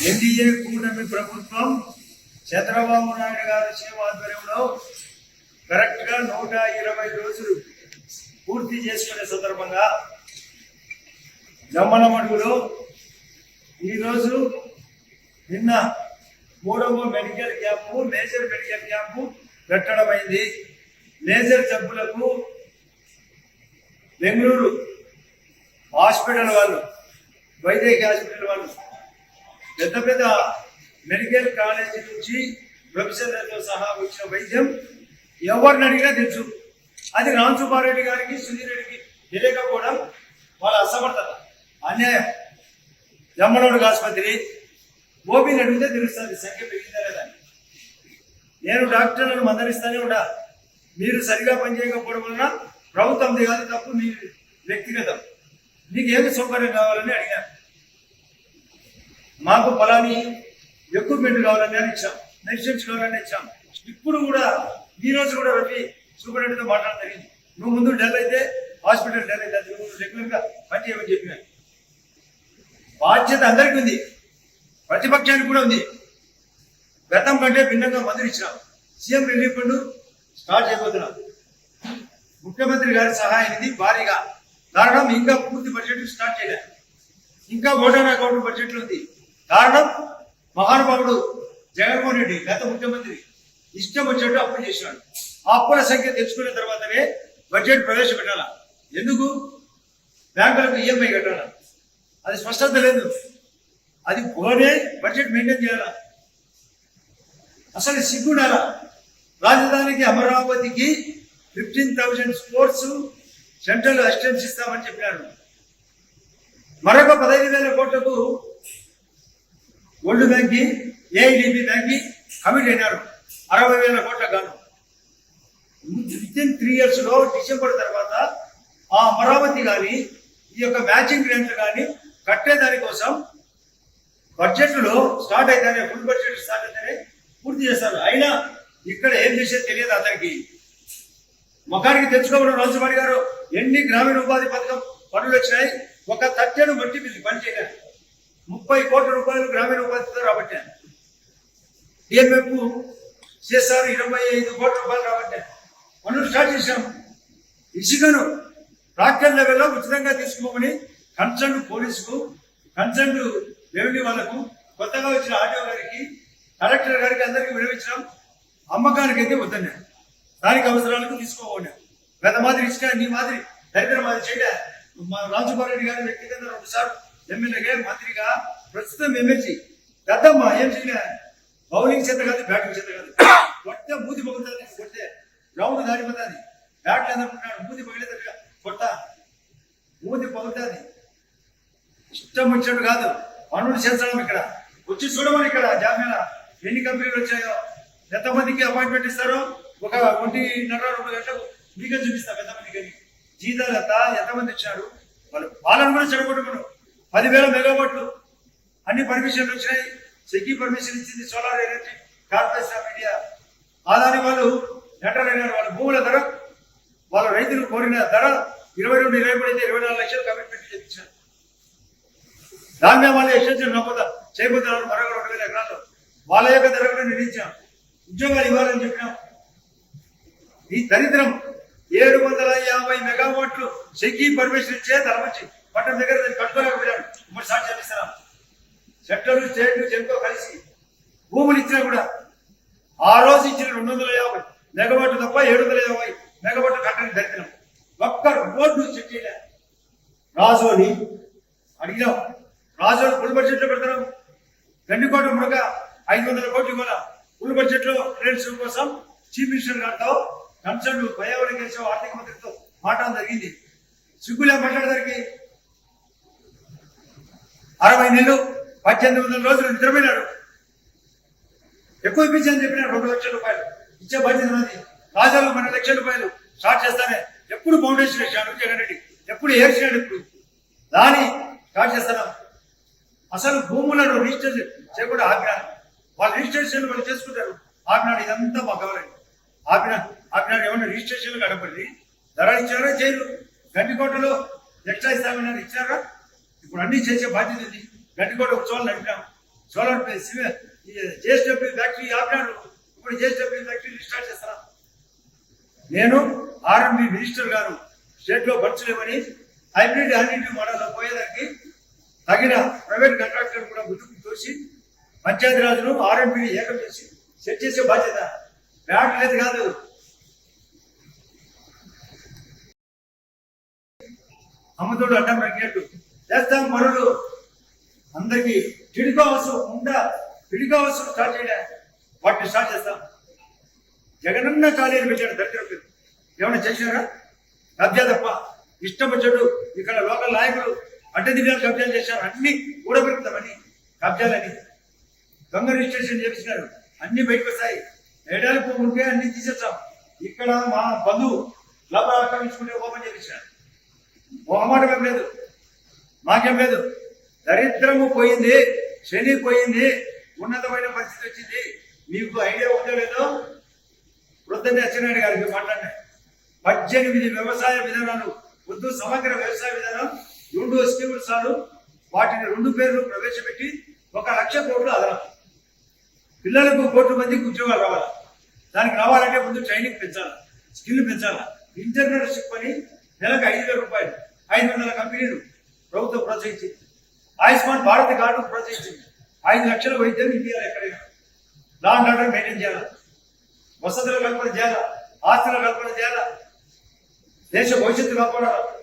NDA కూటమి ప్రభుత్వం చంద్రబాబు నాయుడు గారి సేవాధ్వర్యంలో కరెక్ట్గా నూట ఇరవై రోజులు పూర్తి చేసుకునే సందర్భంగా జమ్మలమడుగులో ఈరోజు నిన్న మూడవ medical camp laser medical camp పెట్టడం అయింది జబ్బులకు బెంగళూరు హాస్పిటల్ వాళ్ళు వైద్య హాస్పిటల్ వాళ్ళు పెద్ద పెద్ద మెడికల్ కాలేజీ నుంచి ప్రొఫెసర్లతో సహా వచ్చిన వైద్యం ఎవరిని అడిగినా తెలుసు. అది రామ్ సుబ్బారెడ్డి గారికి సుధీర్ రెడ్డికి తెలియకపోవడం వాళ్ళ అసమర్థత అన్యాయం. జమ్మనోడు ఆసుపత్రి ఓపీని అడిగితే తెలుస్తుంది సంఖ్య పెరిగిందా లేదా అని. నేను డాక్టర్లను మందరిస్తానే ఉండ మీరు సరిగా పనిచేయకపోవడం వలన ప్రభుత్వం కాదు తప్పు మీ వ్యక్తిగతం. మీకు ఏమి సౌకర్యం కావాలని అడిగాను. మాకు పొలాన్ని ఎక్విప్మెంట్ కావాలని అని ఇచ్చాం లైసెన్స్ కావాలని ఇచ్చాం. ఇప్పుడు కూడా ఈ రోజు కూడా వెళ్ళి సూపరింటెండెంట్తో మాట్లాడడం జరిగింది. నువ్వు ముందు డెల్ అయితే హాస్పిటల్ డెల్ అయితే నువ్వు రెగ్యులర్గా పని చేయమని చెప్పిన. బాధ్యత అందరికీ ఉంది. ప్రతిపక్షానికి కూడా ఉంది. గతం కంటే భిన్నంగా మందులు ఇచ్చినాం. సీఎం రిలీఫ్ ఫండ్ స్టార్ట్ చేయబోతున్నాం. ముఖ్యమంత్రి గారి సహాయం ఇది భారీగా. కారణం ఇంకా పూర్తి బడ్జెట్ స్టార్ట్ చేయలేదు. ఇంకా ఓటర్ అకౌంట్ బడ్జెట్లు ఉంది. కారణం మహానుభావుడు జగన్మోహన్ రెడ్డి గత ముఖ్యమంత్రి. ఇష్టం వచ్చినట్టు అప్పులు చేసినాడు అప్పుల సంఖ్య తెలుసుకున్న తర్వాతనే బడ్జెట్ ప్రవేశపెట్టాల? ఎందుకు? బ్యాంకులకు ఈఎంఐ కట్టాల? అది స్పష్టత లేదు. అది పోనే బడ్జెట్ మెయింటైన్ చేయాలా? అసలు సిగ్గుండాలా? రాజధానికి అమరావతికి fifteen thousand sports central assistance ఇస్తామని చెప్పినారు మరొక పదహైదు వేల కోట్లకు వరల్డ్ బ్యాంకి కి ఏఐడిబి బ్యాంక్ కమిట్ అయినారు. అరవై వేల కోట్ల గాను. విత్ ఇన్ త్రీ ఇయర్స్లో డిసెంబర్ తర్వాత ఆ అమరావతి కానీ ఈ యొక్క మ్యాచింగ్ గ్రాంట్లు కానీ కట్టేదానికోసం బడ్జెట్లో బడ్జెట్లో స్టార్ట్ అయితేనే ఫుల్ బడ్జెట్ స్టార్ట్ అయితేనే పూర్తి చేస్తారు. అయినా ఇక్కడ ఏం చేసేది తెలియదు అతనికి ముఖానికి తెచ్చుకోవడం రాజువాడి గారు ఎన్ని గ్రామీణ ఉపాధి పథకం పనులు వచ్చినాయి? ఒక తట్టెను బట్టి వీళ్ళు పని చేయలేదు ముప్పై కోట్ల రూపాయలు గ్రామీణ ఉపాధితో రాబట్టాను. డిఎంఎఫ్ సిఎస్ఆర్ ఇరవై ఐదు కోట్ల రూపాయలు రాబట్టాను. పనులు స్టార్ట్ చేశాం. ఇసుకను ట్రాక్టర్ లెవెల్లో ఉచితంగా తీసుకోమని కన్సర్న్ పోలీసుకు కన్సర్న్ రెవెన్యూ వాళ్ళకు కొత్తగా వచ్చిన ఆర్డీఓ గారికి కలెక్టర్ గారికి అందరికీ విరమించడం అమ్మకానికి అయితే వద్దన్నా స్థానిక అవసరాలకు తీసుకోకుండా గత మాదిరి ఇసుక నీ మాదిరి దరిద్ర మాదిరి చేయడా? మా రాజుబాబు రెడ్డి గారి వ్యక్తిగత ఒకసారి ఎమ్మెల్యేగా మంత్రిగా ప్రస్తుతం ఎమ్మెల్సీ పెద్దమ్మ ఏం చేయలే బౌలింగ్ చేత కాదు బ్యాటింగ్ చేత కాదు. కొట్టే మూతి పగులుతుంది కొట్టే గ్రౌండ్ దాడిపోతుంది బ్యాట్లు అందరుకుంటాడు మూతి పగిలేదట్టుగా కొట్ట. మూతి పగులుతుంది. ఇష్టం వచ్చినట్టు కాదు. పనులు చేర్చడం ఇక్కడ. వచ్చి చూడమని ఇక్కడ జామ్యాల ఎన్ని కంపెనీలు వచ్చాయో. ఎంతమందికి అపాయింట్మెంట్ ఇస్తారో ఒక ఒంటిన్నర రెండు గంటలకు మీకే చూపిస్తా ఎంతమందికి అని జీతాలు ఎంత? ఎంతమంది ఇచ్చారు వాళ్ళు వాళ్ళని కూడా చెడగొట్టుకున్నారు. పదివేల మెగావాట్లు అన్ని పర్మిషన్లు వచ్చినాయి. సెకీ పర్మిషన్ ఇచ్చింది solar energy corporation of India. Adani వాళ్ళు ఎంటర్ అయినారు వాళ్ళ భూముల ధర వాళ్ళ రైతులు కోరిన ధర ఇరవై రెండు ఇరవై మూడు అయితే ఇరవై నాలుగు లక్షలు కమిట్మెంట్ చేయించారు. దాని వాళ్ళు ఎక్స్టెన్షన్ నొప్పదా చేయబోతున్నారు మరొక రెండు వేల ఎకరాల్లో వాళ్ళ యొక్క ధర కూడా నిర్ణయించాం. ఉద్యోగాలు ఇవ్వాలని చెప్పినాం. ఈ దరిద్రం ఏడు వందల యాభై మెగావాట్లు సెకీ పర్మిషన్ ఇచ్చే తలమంచి పట్టణ దగ్గర కట్టుకోలేక కట్టుకోలేకపోయాడు ఇప్పుడు సాక్షి చేపిస్తున్నాం సెక్టర్ స్టేట్ జెన్కో కలిసి భూములు ఇచ్చినా కూడా ఆ రోజు ఇచ్చిన రెండు వందల యాభై మెగావాట్లు తప్ప ఏడు వందల యాభై మెగావాట్లు కట్టని దరిద్రం ఒక్క రాజు అని రాజోని అడిగినాం రాజోని ఫుల్ బడ్జెట్లో పెడతాం గండికోట మునక ఐదు వందల కోట్లు ఇవ్వాల? ఫుల్ బడ్జెట్ ట్రేడ్స్ కోసం చీఫ్ మినిస్టర్ గారితో కన్సర్న్ పర్యావరణ కేసు ఆర్థిక మంత్రితో మాట్లాడడం జరిగింది. సిగ్గులే మాట్లాడేసరికి అరవై నెలలు పద్దెనిమిది వందల రోజులు నిద్రపోయినాడు ఎక్కువ ఇప్పించని చెప్పిన రెండు లక్షల రూపాయలు. ఇచ్చే బాధ్యత ఉన్నది రాజాలు రెండు లక్షల రూపాయలు. స్టార్ట్ చేస్తానే. ఎప్పుడు ఫౌండేషన్ వేసాడు జగన్ రెడ్డి. ఎప్పుడు ఏర్చాడు ఇప్పుడు దాని స్టార్ట్ చేస్తున్నాం అసలు భూములను రిజిస్టర్ చేయకుండా ఆపినారు వాళ్ళు రిజిస్ట్రేషన్ వాళ్ళు చేసుకుంటారు. ఆపినాడు ఇదంతా మా గవర్నమెంట్ ఆపిన ఆపినాడు ఏమన్నా రిజిస్ట్రేషన్ గడపండి ధర ఇచ్చారా చేయరు గండికోటలో ఎక్స్ట్రా ఇస్తామన్నారు. ఇచ్చారా? ఇప్పుడు అన్ని చేసే బాధ్యత ఉంది గండికోట ఉత్సవాలు నడిపాం సోలార్ జేఎస్డబ్ల్యూ ఫ్యాక్టరీ ఆపినాడు ఇప్పుడు జేఎస్డబ్ల్యూ ఫ్యాక్టరీ స్టార్ట్ చేస్తారా? నేను ఆర్ఎంబి మినిస్టర్ గారు. స్టేట్లో హైబ్రిడ్ అన్నింటి మోడల్లో పోయేదానికి తగిన ప్రైవేట్ కాంట్రాక్టర్ కూడా ముందుకు తోసి పంచాయతీరాజును ఆర్ఎంపీని ఏకం చేసి సెట్ చేసే బాధ్యత బ్యాట్ లేదు కాదు. అమ్మతోడు అడ్డం రగ్గేట్టు చేస్తాం మరుడు. అందరికి టిడికో అవసరం ఉందా? టిడికో అవసరం స్టార్ట్ చేయలే వాటిని స్టార్ట్ చేస్తాం. జగనన్న కాలేజీ పెట్టాడు దరిద్రం ఏమైనా చేశారా? కబ్జా తప్ప ఇష్టం వచ్చాడు ఇక్కడ లోకల్ నాయకులు అడ్డదిడ్డాలు కబ్జాలు చేశారు. అన్ని కూడబెడతామని కబ్జాలని దొంగ రిజిస్ట్రేషన్ చేపించినారు అన్ని బయటకు వస్తాయి ఏడాది పువ్వు ఉంటే అన్ని తీసేస్తాం. ఇక్కడ మా బంధువు లోపల ఆక్రమించుకుంటే ఓపెన్ చేపించారు మొహమాటం లేదు. మాకేం లేదు. దరిద్రము పోయింది శని పోయింది ఉన్నతమైన పరిస్థితి వచ్చింది. మీకు ఐడియా ఉందో లేదో వృద్ధ అచ్చెన్నాయుడు గారికి మాట్లాడినా పద్దెనిమిది వ్యవసాయ విధానాలు వద్దు సమగ్ర వ్యవసాయ విధానం రెండు స్కీములు సారు వాటిని రెండు పేర్లు ప్రవేశపెట్టి ఒక లక్ష కోట్లు అదనం. పిల్లలకు కోట్ల మందికి ఉద్యోగాలు రావాలి? దానికి రావాలంటే ముందు ట్రైనింగ్ పెంచాలి? స్కిల్ పెంచాలి? ఇంటర్ప్రినర్షిప్ అని నెలకు ఐదు వేల రూపాయలు ఐదు వందల కంపెనీలు ప్రభుత్వం ప్రోత్సహించింది. ఆయుష్మాన్ భారత్ కార్డు ప్రోత్సహించింది. ఐదు లక్షల వైద్యం ఇండియాలో ఎక్కడైనా. లాండ్ ఆర్డర్ మెయింటైన్ చేయాలి? వసతుల కల్పన చేయాలా? ఆస్తుల కల్పన చేయాలా? దేశ భవిష్యత్తు కాపాడాలి